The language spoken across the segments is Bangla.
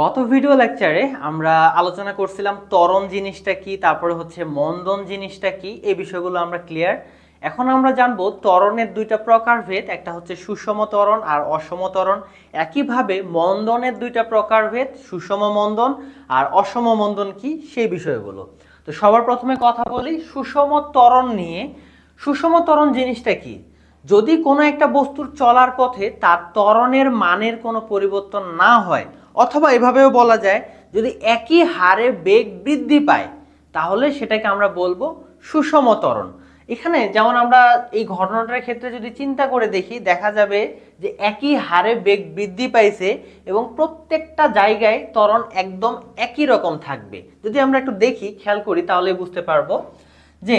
গত ভিডিও লেকচারে আমরা আলোচনা করছিলাম ত্বরণ জিনিসটা কি, তারপরে হচ্ছে মন্দন জিনিসটা কি, এই বিষয়গুলো আমরা ক্লিয়ার এখন আমরা জানব তরণের দুইটা প্রকারভেদ একটা হচ্ছে সুষম তরণ আর অসম ত্বরণ। একইভাবে মন্দনের দুইটা প্রকারভেদ সুষম মন্দন আর অসম মন্দন কি, সেই বিষয়গুলো। তো সবার প্রথমে কথা বলি, সুষম ত্বরণ নিয়ে। সুষম তরণ জিনিসটা কি? যদি কোনো একটা বস্তুর চলার পথে তার ত্বরণের মানের কোনো পরিবর্তন না হয় অথবা এভাবেও বলা যায়, যদি একই হারে বেগ বৃদ্ধি পায়, তাহলে সেটাকে আমরা বলব সুষম ত্বরণ। এখানে যেমন আমরা এই ঘটনাটার ক্ষেত্রে যদি চিন্তা করে দেখি, দেখা যাবে যে একই হারে বেগ বৃদ্ধি পাইছে এবং প্রত্যেকটা জায়গায় ত্বরণ একদম একই রকম থাকবে। যদি আমরা একটু দেখি, খেয়াল করি, তাহলে বুঝতে পারব যে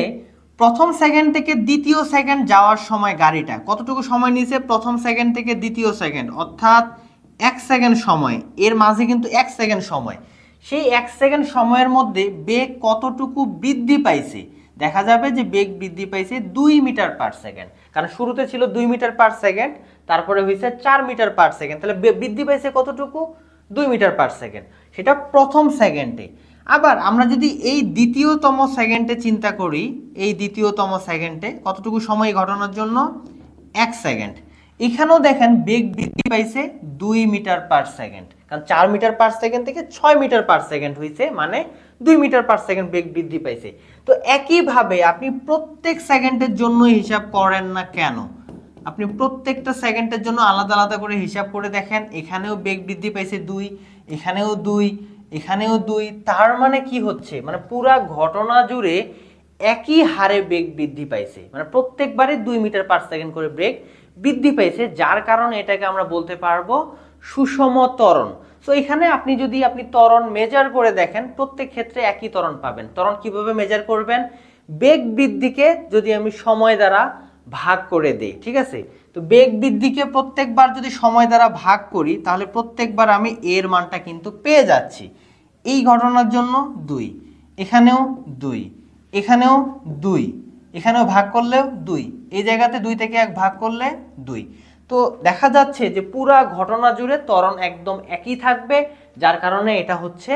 প্রথম সেকেন্ড থেকে দ্বিতীয় সেকেন্ড যাওয়ার সময় গাড়িটা, কতটুকু সময় নিয়েছে? প্রথম সেকেন্ড থেকে দ্বিতীয় সেকেন্ড অর্থাৎ এক সেকেন্ড সময়, এর মাঝে কিন্তু এক সেকেন্ড সময়। সেই এক সেকেন্ড সময়ের মধ্যে বেগ কতটুকু বৃদ্ধি পাইছে? দেখা যাবে যে বেগ বৃদ্ধি পাইছে দুই মিটার পার সেকেন্ড। কারণ শুরুতে ছিল দুই মিটার পার সেকেন্ড, তারপরে হয়েছে চার মিটার পার সেকেন্ড। তাহলে বৃদ্ধি পাইছে কতটুকু? দুই মিটার পার সেকেন্ড। সেটা প্রথম সেকেন্ডে। আবার আমরা যদি এই দ্বিতীয়তম সেকেন্ডে চিন্তা করি, এই দ্বিতীয়তম সেকেন্ডে কতটুকু সময় ঘটানোর জন্য? এক সেকেন্ড। এখানেও দেখেন বেগ বৃদ্ধি পাইছে দুই মিটার পার সেকেন্ড। কারণ চার মিটার পার সেকেন্ড থেকে ছয় মিটার পার সেকেন্ড হয়েছে মানে দুই মিটার পার সেকেন্ড বেগ বৃদ্ধি পাইছে। তো একইভাবে আপনি প্রত্যেক সেকেন্ডের জন্য হিসাব করেন না কেন? আপনি প্রত্যেকটা সেকেন্ডের জন্য আলাদা আলাদা করে হিসাব করে দেখেন, এখানেও বেগ বৃদ্ধি পাইছে দুই, এখানেও দুই এখানেও দুই। তার মানে কি হচ্ছে? মানে পুরা ঘটনা জুড়ে একই হারে বেগ বৃদ্ধি পাইছে। মানে প্রত্যেকবারে দুই মিটার পার সেকেন্ড করে বেগ বৃদ্ধি পাইছে, যার কারণে এটাকে আমরা বলতে পারব সুষম ত্বরণ। সো এখানে আপনি যদি আপনি ত্বরণ মেজার করে দেখেন, প্রত্যেক ক্ষেত্রে একই ত্বরণ পাবেন। ত্বরণ কীভাবে মেজার করবেন? বেগ বৃদ্ধিকে যদি আমি সময় দ্বারা ভাগ করে দেই, ঠিক আছে? তো বেগ বৃদ্ধিকে প্রত্যেকবার যদি সময় দ্বারা ভাগ করি, তাহলে প্রত্যেকবার আমি এর মানটা কিন্তু পেয়ে যাচ্ছি। এই ঘটনার জন্য দুই, এখানেও দুই। এখানেও দুই, এখানেও ভাগ করলেও দুই, এই জায়গাতে দুই থেকে এক ভাগ করলে দুই। তো দেখা যাচ্ছে যে পুরা ঘটনা জুড়ে ত্বরণ একদম একই থাকবে, যার কারণে এটা হচ্ছে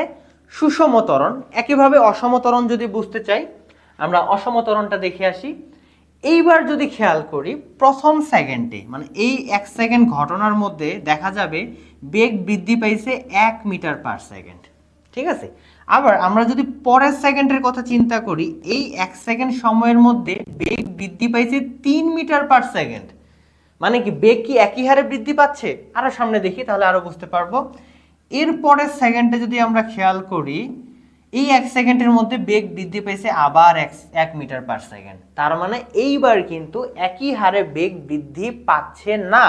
সুষম ত্বরণ। একইভাবে অসম ত্বরণ যদি বুঝতে চাই, আমরা অসম ত্বরণটা দেখে আসি। এইবার যদি খেয়াল করি, প্রথম সেকেন্ডে মানে এই এক সেকেন্ড ঘটনার মধ্যে দেখা যাবে বেগ বৃদ্ধি পাইছে এক মিটার পার সেকেন্ড, ঠিক আছে? আবার আমরা যদি পরের সেকেন্ডের কথা চিন্তা করি, এই এক সেকেন্ড সময়ের মধ্যে বেগ বৃদ্ধি পাইছে তিন মিটার পার সেকেন্ড। মানে কি, বেগ কি একই হারে বৃদ্ধি পাচ্ছে? আরও সামনে দেখি, তাহলে আরও বুঝতে পারব। এর পরের সেকেন্ডে যদি আমরা খেয়াল করি, এই এক সেকেন্ডের মধ্যে বেগ বৃদ্ধি পেয়েছে আবার এক এক মিটার পার সেকেন্ড। তার মানে এইবার কিন্তু একই হারে বেগ বৃদ্ধি পাচ্ছে না।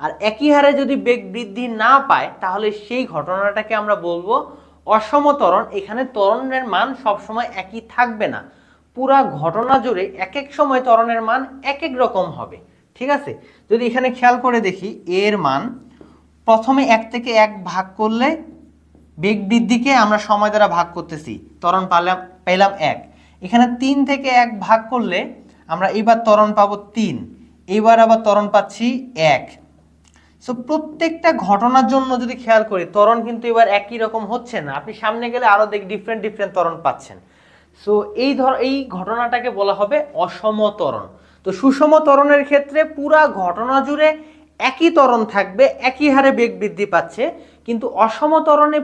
আর একই হারে যদি বেগ বৃদ্ধি না পায়, তাহলে সেই ঘটনাটাকে আমরা বলব অসম ত্বরণ এখানে ত্বরণের মান সবসময় একই থাকবে না। পুরা ঘটনা জুড়ে এক এক সময় ত্বরণের মান এক এক রকম হবে, ঠিক আছে? যদি এখানে খেয়াল করে দেখি, এর মান প্রথমে এক থেকে এক ভাগ করলে বেগ বৃদ্ধিকে আমরা সময় দ্বারা ভাগ করতেছি ত্বরণ পালাম, পেলাম এক। এখানে তিন থেকে এক ভাগ করলে আমরা এবার ত্বরণ পাবো তিন, এবার আবার ত্বরণ পাচ্ছি এক। সো প্রত্যেকটা ঘটনার জন্য যদি খেয়াল করি, ত্বরণ কিন্তু এবার একই রকম হচ্ছে না। আপনি সামনে গেলে আরও দেখ ডিফারেন্ট ডিফারেন্ট ত্বরণ পাচ্ছেন। সো এই ধর, এই ঘটনাটাকে বলা হবে অসম তো, সুষম ত্বরণের ক্ষেত্রে পুরা ঘটনা জুড়ে একই ত্বরণ থাকবে, একই হারে বেগ বৃদ্ধি পাচ্ছে। কিন্তু অসম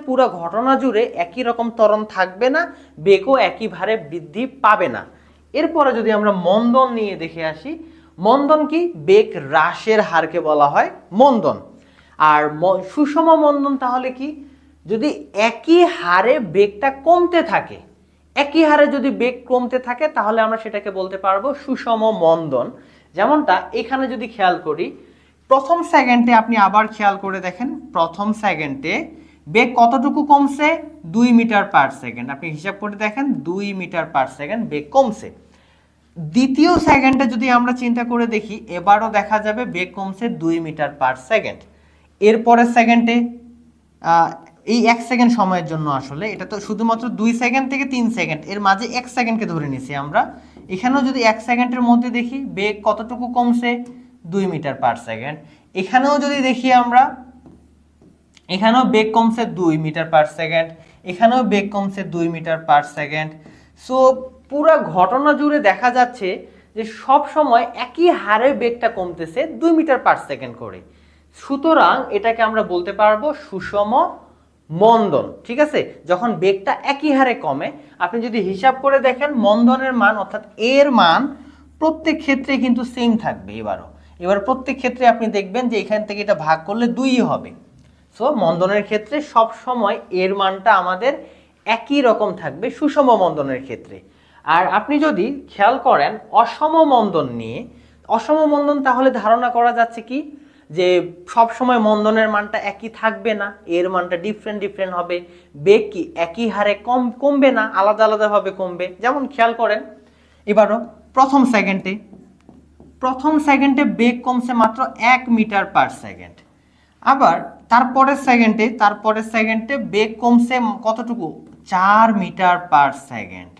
পুরো ঘটনা জুড়ে একই রকম ত্বরণ থাকবে না, বেগও একই হারে বৃদ্ধি পাবে না। এরপরে যদি আমরা মন্দন নিয়ে দেখে আসি মন্দন কি? বেগ হ্রাসের হারকে বলা হয় মন্দন। আর সুষম মন্দন তাহলে কি? যদি একই হারে বেগটা কমতে থাকে, একই হারে যদি বেগ কমতে থাকে, তাহলে আমরা সেটাকে বলতে পারব সুষম মন্দন। যেমনটা এখানে যদি খেয়াল করি, প্রথম সেকেন্ডে আপনি আবার খেয়াল করে দেখেন, প্রথম সেকেন্ডে বেগ কতটুকু কমছে? দুই মিটার পার সেকেন্ড। আপনি হিসাব করে দেখেন, দুই মিটার পার সেকেন্ড বেগ কমছে। দ্বিতীয় সেকেন্ডে যদি আমরা চিন্তা করে দেখি, এবারও দেখা যাবে বেগ কমছে দুই মিটার পার সেকেন্ড। এরপরের সেকেন্ডে এই এক সেকেন্ড সময়ের জন্য আসলে, এটা তো শুধুমাত্র দুই সেকেন্ড থেকে তিন সেকেন্ড, এর মাঝে এক সেকেন্ডকে ধরে নিছি আমরা। এখানেও যদি এক সেকেন্ডের মধ্যে দেখি, বেগ কতটুকু কমছে? দুই মিটার পার সেকেন্ড। এখানেও যদি দেখি আমরা, এখানেও বেগ কমছে দুই মিটার পার সেকেন্ড, এখানেও বেগ কমছে দুই মিটার পার সেকেন্ড। সো পুরো ঘটনা জুড়ে দেখা যাচ্ছে যে সব সময় একই হারে বেগটা কমতেছে দুই মিটার পার সেকেন্ড করে। সুতরাং এটাকে আমরা বলতে পারব সুষম মন্দন, ঠিক আছে? যখন বেগটা একই হারে কমে, আপনি যদি হিসাব করে দেখেন মন্দনের মান, অর্থাৎ এর মান প্রত্যেক ক্ষেত্রে কিন্তু সেম থাকবে এবারও। এবার প্রত্যেক ক্ষেত্রে আপনি দেখবেন যে এখান থেকে এটা ভাগ করলে দুই হবে। সো মন্দনের ক্ষেত্রে সব সময় এর মানটা আমাদের একই রকম থাকবে সুষম মন্দনের ক্ষেত্রে। আর আপনি যদি খেয়াল করেন, অসম মন্দন নিয়ে, অসম মন্দন তাহলে ধারণা করা যাচ্ছে কি? যে সব সময় মন্দনের মানটা একই থাকবে না, এর মানটা ডিফারেন্ট ডিফারেন্ট হবে, বেগ কি একই হারে কম, কমবে না, আলাদা আলাদাভাবে কমবে? যেমন খেয়াল করেন, এবারও প্রথম সেকেন্ডে প্রথম সেকেন্ডে বেগ কমছে মাত্র এক মিটার পার সেকেন্ড আবার তারপরের সেকেন্ডে তারপরের সেকেন্ডে বেগ কমছে কতটুকু? চার মিটার পার সেকেন্ড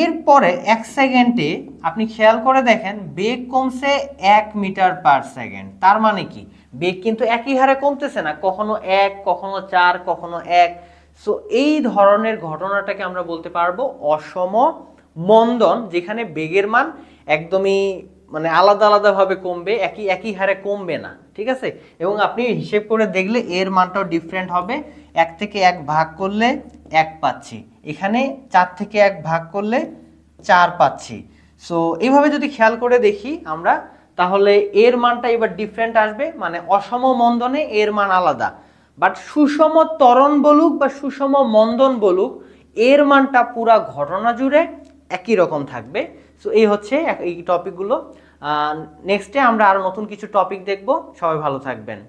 এরপরে এক সেকেন্ডে আপনি খেয়াল করে দেখেন বেগ কমছে এক মিটার পার সেকেন্ড। তার মানে কি? বেগ কিন্তু একই হারে কমতেছে না, কখনো এক, কখনো চার, কখনো এক। সো এই ধরনের ঘটনাটাকে আমরা বলতে পারব অসম মন্দন, যেখানে বেগের মান একদমই মানে আলাদা আলাদাভাবে কমবে, একই একই হারে কমবে না, ঠিক আছে? এবং আপনি হিসেব করে দেখলে এর মানটাও ডিফারেন্ট হবে। এক থেকে এক ভাগ করলে এক পাচ্ছি। এখানে চার থেকে এক ভাগ করলে চার পাচ্ছি। সো এইভাবে যদি খেয়াল করে দেখি আমরা, তাহলে এর মানটা এবার ডিফারেন্ট আসবে মানে অসম মন্দনে এর মান আলাদা। বাট সুষম ত্বরণ বলুক বা সুষম মন্দন বলুক, এর মানটা পুরা ঘটনা জুড়ে একই রকম থাকবে। সো এই হচ্ছে এই টপিকগুলো নেক্সটে আমরা আরও নতুন কিছু টপিক দেখব। সবাই ভালো থাকবেন।